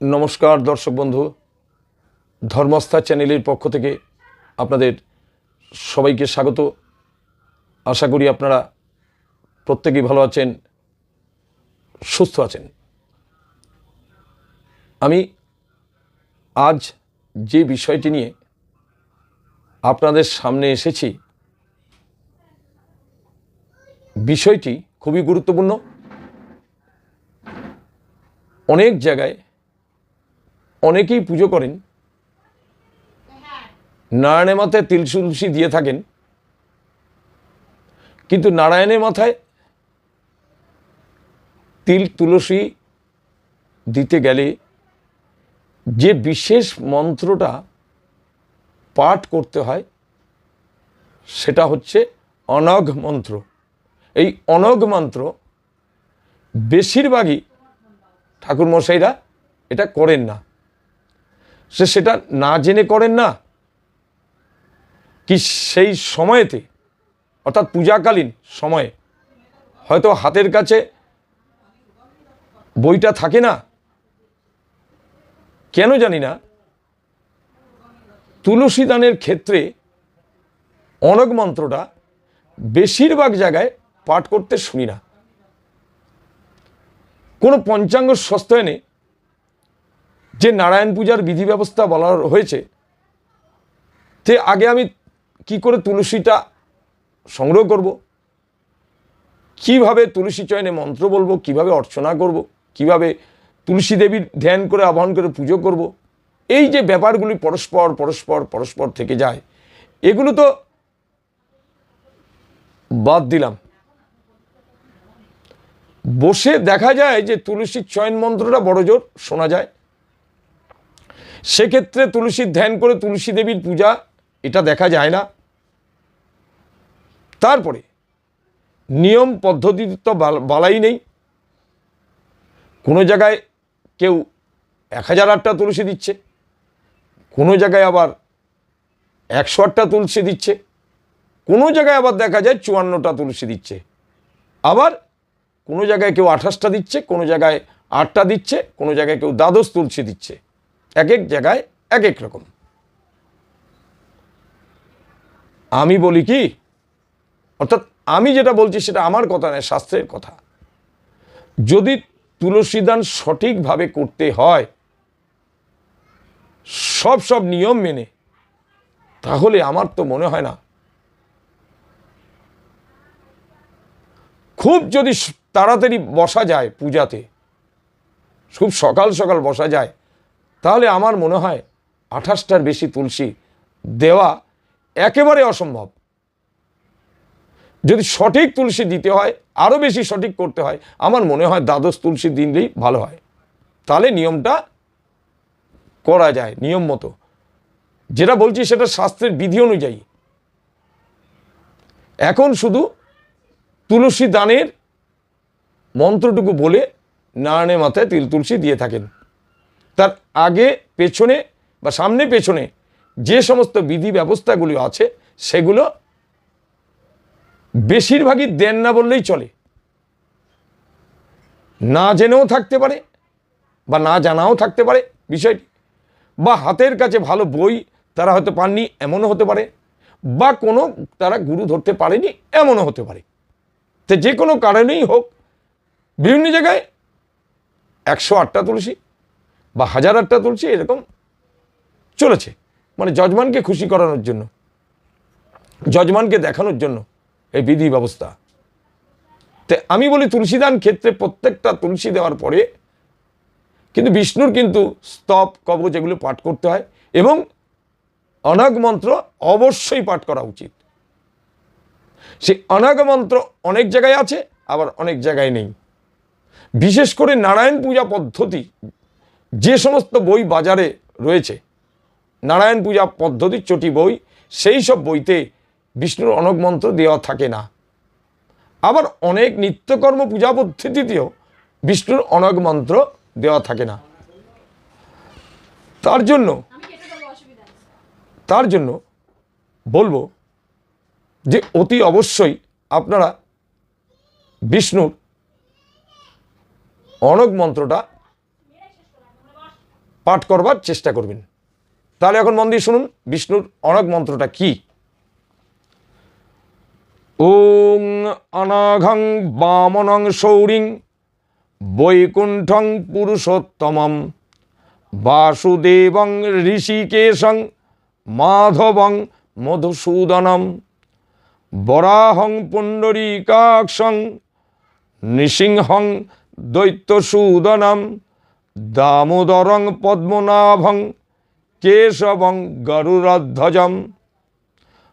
নমস্কার, দর্শক বন্ধু। ধর্মস্থা চ্যানেলের পক্ষ থেকে আপনাদের সবাইকে স্বাগত। আশা করি আপনারা প্রত্যেকেই ভালো আছেন, সুস্থ আছেন। আমি আজ যে বিষয়টি নিয়ে আপনাদের সামনে এসেছি, বিষয়টি খুবই গুরুত্বপূর্ণ। অনেক জায়গায় অনেকেই পুজো করেন। নারায়ণের মাথায় তিল দিয়ে থাকেন। কিন্তু নারায়ণের মাথায় তিল তুলসী দিতে গেলে যে বিশেষ মন্ত্রটা পাঠ করতে হয়, সেটা হচ্ছে অনঘ মন্ত্র। এই অনঘ মন্ত্র বেশিরভাগই ঠাকুরমশাইরা এটা করেন না। সে সেটা না জেনে করেন না। কি সেই সময়েতে, অর্থাৎ পূজাকালীন সময়ে, হয়তো হাতের কাছে বইটা থাকে না? কেন জানি না। তুলসী দানের ক্ষেত্রে অনগ মন্ত্রটা বেশিরভাগ জায়গায় পাঠ করতে শুনি না। কোনো পঞ্চাঙ্গ সস্তায়নে যে নারায়ণ পূজার বিধি ব্যবস্থা বলা হয়েছে যে আগে আমি কি করে তুলসীটা সংগ্রহ করব? কীভাবে তুলসী চয়নে মন্ত্র বলব? কীভাবে অর্চনা করব? কীভাবে তুলসী দেবীর ধ্যান করে, আহ্বান করে পুজো করব? এই যে ব্যাপারগুলি পরস্পর পরস্পর পরস্পর থেকে যায়, এগুলো তো বাদ দিলাম। বসে দেখা যায় যে তুলসীর চয়ন মন্ত্রটা বড় জোর, শোনা যায়। সেক্ষেত্রে তুলসীর ধ্যান করে তুলসী দেবীর পূজা, এটা দেখা যায় না। তারপরে, নিয়ম পদ্ধতি তো বাল- বালাই নেই। কোনো জায়গায় কেউ এক হাজার আটটা তুলসী দিচ্ছে, কোনো জায়গায় আবার একশো আটটা তুলসী দিচ্ছে, কোনো জায়গায় আবার দেখা যায় চুয়ান্নটা তুলসী দিচ্ছে। আবার কোনো জায়গায় কেউ আঠাশটা দিচ্ছে, কোনো জায়গায় আটটা দিচ্ছে, কোনো জায়গায় কেউ দ্বাদশ তুলসী দিচ্ছে। এক এক জায়গায় এক এক রকম। আমি বলি কি, অর্থাৎ আমি যেটা বলছি সেটা আমার কথা নয়, শাস্ত্রের কথা। যদি তুলসীদান সঠিকভাবে করতে হয়, সব সব নিয়ম মেনে, তাহলে আমার তো মনে হয় না। খুব যদি তাড়াতাড়ি বসা যায় পূজাতে, খুব সকাল সকাল বসা যায় তাহলে আমার মনে হয় আঠাশটার বেশি তুলসী দেওয়া একেবারে অসম্ভব। যদি সঠিক তুলসী দিতে হয় আরও বেশি সঠিক করতে হয়, আমার মনে হয় দ্বাদশ তুলসী দিনলেই ভালো হয়। তাহলে নিয়মটা করা যায়, নিয়ম মতো। যেটা বলছি সেটা শাস্ত্রের বিধি অনুযায়ী। এখন শুধু তুলসী দানের মন্ত্রটুকু বলে নারায়ণের মাথায় তিল তুলসী দিয়ে থাকেন। তার আগে, পেছনে বা সামনে, পেছনে যে সমস্ত বিধি ব্যবস্থাগুলি আছে, সেগুলো বেশিরভাগই দেন না বললেই চলে। না জেনেও থাকতে পারে বা না জানাও থাকতে পারে বিষয়টি। বা হাতের কাছে ভালো বই তারা হয়তো পাননি, এমনও হতে পারে। বা কোনো তারা গুরু ধরতে পারেনি, এমনও হতে পারে। তো যে কোনো কারণেই হোক, বিভিন্ন জায়গায় একশো আটটা তুলসী বা হাজার আটটা তুলসী এরকম চলেছে। মানে যজমানকে খুশি করানোর জন্য, যজমানকে দেখানোর জন্য এই বিধি ব্যবস্থা। তো আমি বলি তুলসীদান ক্ষেত্রে প্রত্যেকটা তুলসী দেওয়ার পরে কিন্তু বিষ্ণুর কিন্তু স্তব, কবচ এগুলো পাঠ করতে হয় এবং অনাগ মন্ত্র অবশ্যই পাঠ করা উচিত। সেই অনাগ মন্ত্র অনেক জায়গায় আছে, আবার অনেক জায়গায় নেই। বিশেষ করে নারায়ণ পূজা পদ্ধতি যে সমস্ত বই বাজারে রয়েছে, নারায়ণ পূজা পদ্ধতির চটি বই, সেই সব বইতে বিষ্ণুর অনগ মন্ত্র দেওয়া থাকে না। আবার অনেক নিত্যকর্ম পূজা পদ্ধতিতেও বিষ্ণুর অনগ মন্ত্র দেওয়া থাকে না। তার জন্য তার জন্য বলব যে অতি অবশ্যই আপনারা বিষ্ণুর অনগ মন্ত্রটা পাঠ করবার চেষ্টা করবেন। তাহলে এখন মন দিয়ে শুনুন, বিষ্ণুর অনক মন্ত্রটা কি? ওং অনাঘং বামনং সৌরিং বৈকুণ্ঠং পুরুষোত্তমম বাসুদেবং ঋষিকেশং মাধবং মধুসূদনম বরাহং পুণ্ডরীকাক্ষং নৃসিংহং দৈত্যসূদনম দামোদরং পদ্মনাভং কেশবং গরুরধ্বজম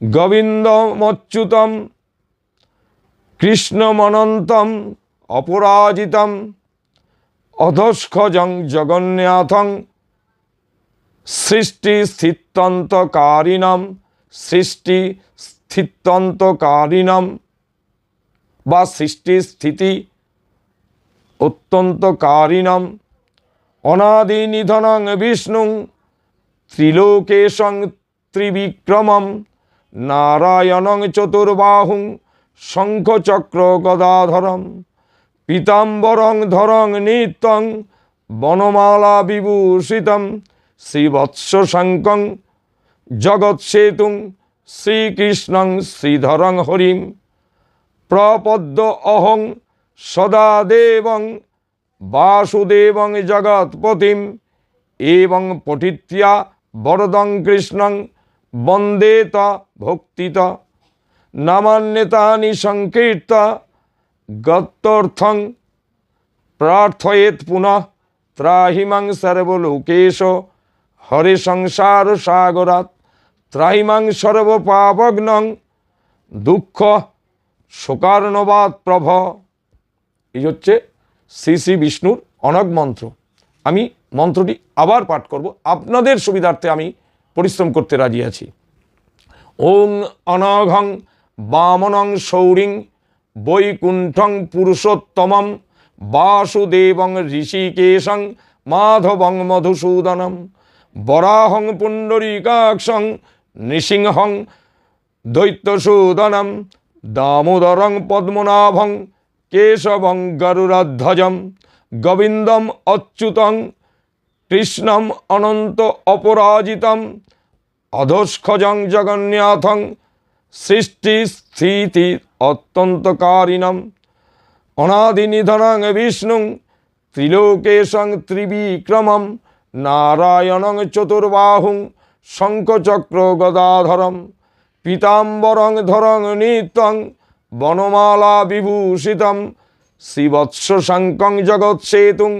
গোবিন্দমচ্যুতম কৃষ্ণমনন্তম অপরাজিতম অধস্খজং জগন্নাথং সৃষ্টি স্থিতন্তকারিণম সৃষ্টি স্থিতন্তকারিণম বা সৃষ্টি স্থিতি অত্যন্তকারিণম অনাদি নিধনং বিষ্ণু ত্রিলোকেশং ত্রিবিক্রমম নারায়ণং চতুর্বাহুং শঙ্খচক্র গদাধরম পীতাম্বরং ধরং নিত্যং বনমালা বিভূষিতম শ্রীবৎস শঙ্কং জগৎসেতুং শ্রীকৃষ্ণং শ্রীধরং হরিম প্রপদ্য অহং সদা দেবং বাসুদেবং জগৎপতিম এবং পঠিত্যা বরদং কৃষ্ণং বন্দে ত ভক্তিত। নামান্যতানি সংকীর্ত গত্যর্থং প্রার্থয়েত পুনঃ ত্রাহিমাং সর্বলোকেশ হরে সংসার সাগরাত ত্রাহিমাং সর্বপাপগ্নং দুঃখ শোকার্ণবাদ প্রভ। এই হচ্ছে শ্রী শ্রী বিষ্ণুর অনগ মন্ত্র। আমি মন্ত্রটি আবার পাঠ করব। আপনাদের সুবিধার্থে আমি পরিশ্রম করতে রাজি আছি। ওং অনঘং বামনং সৌরিং বৈকুণ্ঠং পুরুষোত্তমম বাসুদেবং ঋষিকেশং মাধবং মধুসূদনম বরাহং পুণ্ডরীকাক্ষং নৃসিংহং দৈত্যসূদনম দামোদরং পদ্মনাভং কেশবং গরুরধ্বজম গোবিন্দম অচ্যুতং, কৃষ্ণম অনন্ত অপরাজিতম, অধস্খজং জগন্নাথং, সৃষ্টি স্থিতি অত্যন্তকারিণম অনাদিনিধনং বিষ্ণুং, ত্রিলোকেশং ত্রিবিক্রমম, নারায়ণং চতুর্বাহুং, শঙ্খচক্র গদাধরম, পীতাম্বরং ধরং নিত্যং বনমালা বিভূষিতম শ্রীবৎস শঙ্কং জগৎসেতুং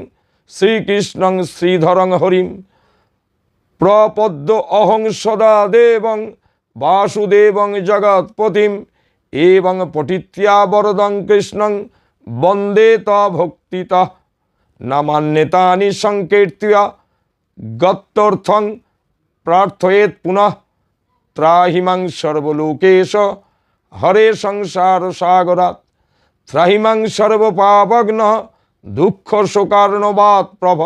শ্রীকৃষ্ণং শ্রীধরং হরিম। প্রপদ্য অহং সদা দেবং বাসুদেবং জগৎপতিম এবং পঠিত্যা বরদং কৃষ্ণং বন্দে ত ভক্তিত নামান্যতানি সংকীর্ত্য গত্যর্থং প্রার্থয়েত পুনঃ ত্রাহিমাং সর্বলোকেশ হরে সংসার সাগরাত ত্রাহিমাং সর্বপাবগ্ন দুঃখ শোকার্ণবাদ প্রভ।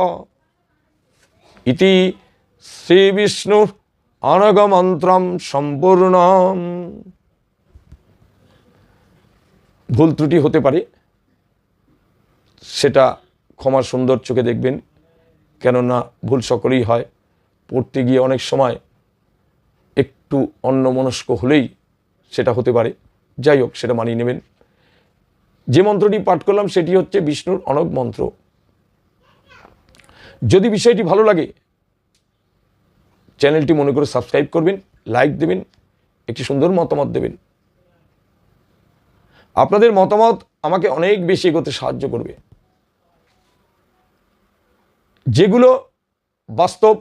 ইতি শ্রীবিষ্ণুর অনগমন্ত্রম সম্পূর্ণ ভুল ত্রুটি হতে পারে, সেটা ক্ষমা সুন্দর চোখে দেখবেন, কেননা ভুল সকলেই হয়। পড়তে গিয়ে অনেক সময় একটু অন্যমনস্ক হলেই সেটা হতে পারে। যাই হোক, সেটা মানিয়ে নেবেন। যে মন্ত্রটি পাঠ করলাম, সেটি হচ্ছে বিষ্ণুর অনক মন্ত্র। যদি বিষয়টি ভালো লাগে, চ্যানেলটি মনে করে সাবস্ক্রাইব করবেন, লাইক দেবেন, একটি সুন্দর মতামত দেবেন। আপনাদের মতামত আমাকে অনেক বেশি এগোতে সাহায্য করবে। যেগুলো বাস্তব,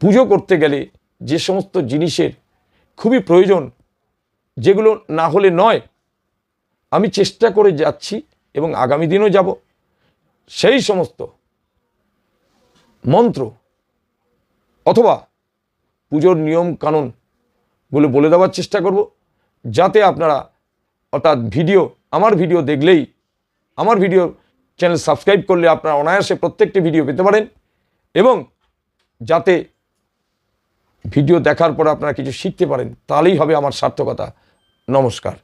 পুজো করতে গেলে যে সমস্ত জিনিসের খুবই প্রয়োজন, যেগুলো না হলে নয়। আমি চেষ্টা করে যাচ্ছি এবং আগামী দিনও যাব। সেই সমস্ত মন্ত্র অথবা পুজোর নিয়ম কানুনগুলো বলে দেওয়ার চেষ্টা করব, যাতে আপনারা অর্থাৎ ভিডিও, আমার ভিডিও দেখলেই, আমার ভিডিও চ্যানেল সাবস্ক্রাইব করলে আপনারা অনায়াসে প্রত্যেকটি ভিডিও পেতে পারেন এবং যাতে ভিডিও দেখার পর আপনারা কিছু শিখতে পারেন তাহলেই হবে আমার সার্থকতা। নমস্কার।